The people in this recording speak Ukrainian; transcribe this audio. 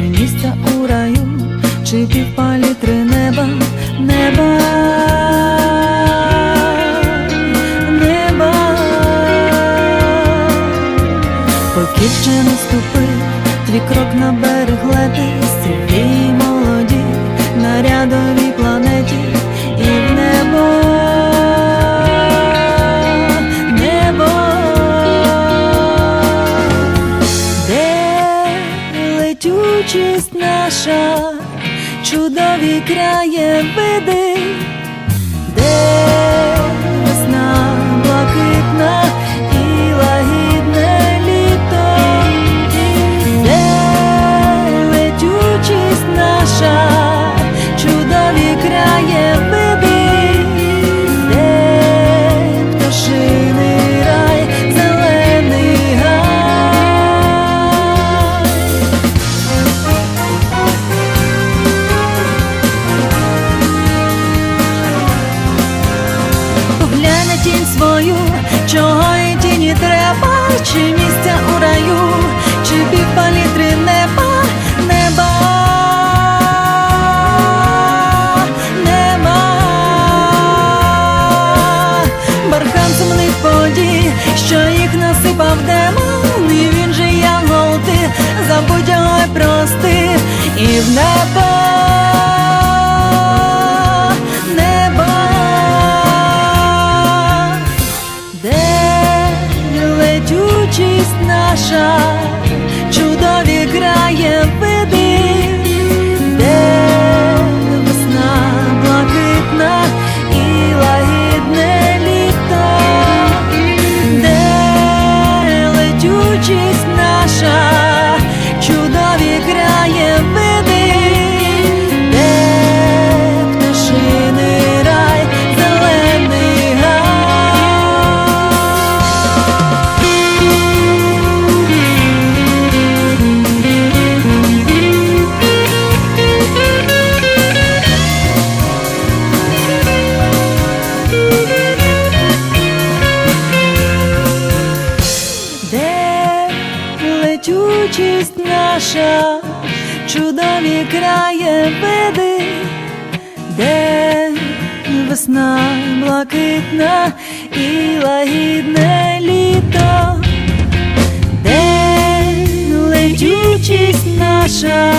місця у раю, чи півпалітри неба, неба, неба, поки ще наступив твій крок на берег лети, наша, чудові краєвиди, де весна тінь свою, чого і тіні треба, чи місця у раю, чи півпалітри неба, неба, неба, бархан сумних подій, що їх насипав демон, і він же янгол, ти забудь його прости, і в небо. Летючість летючість наша, чудові краєвиди, де весна блакитна і лагідне літо, де летючість наша,